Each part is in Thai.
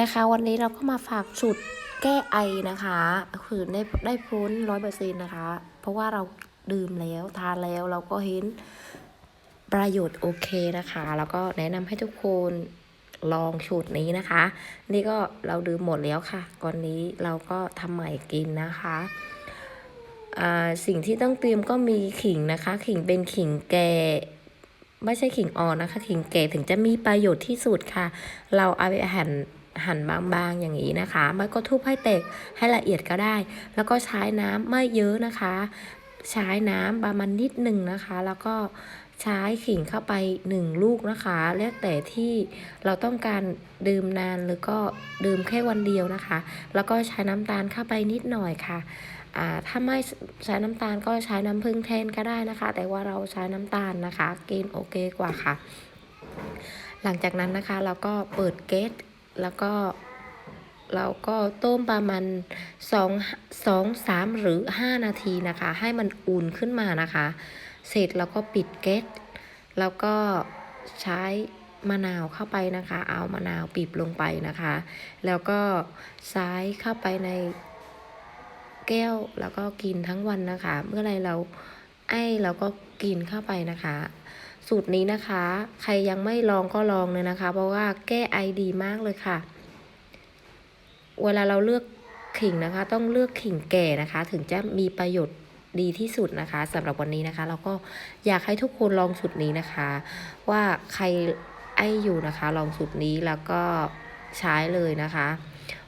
นะคะ วันนี้เราก็มาฝากสูตรแก้ไอนะคะคือได้ได้พ้นร้อยเปอร์เซ็นต์นะคะ เพราะว่าเราดื่มแล้วทานแล้วเราก็เห็นประโยชน์โอเคนะคะ แล้วก็แนะนำให้ทุกคนลองสูตรนี้นะคะ นี่ก็เราดื่มหมดแล้วค่ะ ก่อนนี้เราก็ทำใหม่กินนะคะสิ่งที่ต้องเตรียมก็มีขิงนะคะ ขิงเป็นขิงแก่ไม่ใช่ขิงอ่อนนะคะ ขิงแก่ถึงจะมีประโยชน์ที่สุดค่ะ เราเอาไปหั่น หั่นบางๆอย่างนี้นะคะไม่ก็ทุบให้แตกให้ละเอียดก็ได้ แล้วก็ใช้น้ำไม่เยอะนะคะ ใช้น้ำประมาณนิดหนึ่งนะคะ แล้วก็ใช้ขิงเข้าไปหนึ่งลูกนะคะ แล้วแต่ที่เราต้องการดื่มนานหรือก็ดื่มแค่วันเดียวนะคะ แล้วก็ใช้น้ำตาลเข้าไปนิดหน่อยค่ะอ่าถ้าไม่ใช้น้ำตาลก็ใช้น้ำผึ้งแทนก็ได้นะคะ แต่ว่าเราใช้น้ำตาลนะคะ กินโอเคกว่าค่ะ หลังจากนั้นนะคะเราก็เปิดแก๊ส แล้วก็เราก็ต้มประมาณ2 2 3 หรือ 5 นาทีนะคะ ให้มันอุ่นขึ้นมานะคะ เสร็จแล้วก็ปิดแก๊สแล้วก็ใช้มะนาวเข้าไปนะคะ เอามะนาวบีบลงไปนะคะ แล้วก็ใช้เข้าไปในแก้วแล้วก็กินทั้งวันนะคะ เมื่อไรเรา ไอ้เราก็กินเข้าไปนะคะ สูตรนี้นะคะ ใครยังไม่ลองก็ลองเลยนะคะ เพราะว่าแก้ไอดีมากเลยค่ะ เวลาเราเลือกขิงนะคะ ต้องเลือกขิงแก่นะคะ ถึงจะมีประโยชน์ดีที่สุดนะคะสำหรับวันนี้นะคะ เราก็อยากให้ทุกคนลองสูตรนี้นะคะ ว่าใครไออยู่นะคะ ลองสูตรนี้แล้วก็ใช้เลยนะคะ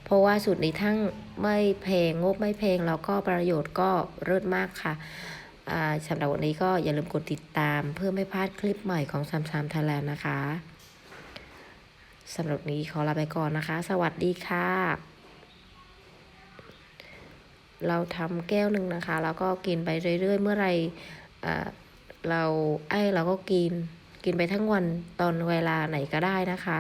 เพราะว่าสูตรนี้ทั้งไม่แพงงบไม่แพงแล้วก็ประโยชน์ก็เลิศมากค่ะ สำหรับวันนี้ก็อย่าลืมกดติดตามเพื่อไม่พลาดคลิปใหม่ของสามสามไทยแลนด์นะคะสำหรับนี้ขอลาไปก่อนนะคะ สวัสดีค่ะ เราทำแก้วหนึ่งนะคะ แล้วก็กินไปเรื่อยๆ เมื่อไรเราไอ้เราก็กิน กินไปทั้งวันตอนเวลาไหนก็ได้นะคะ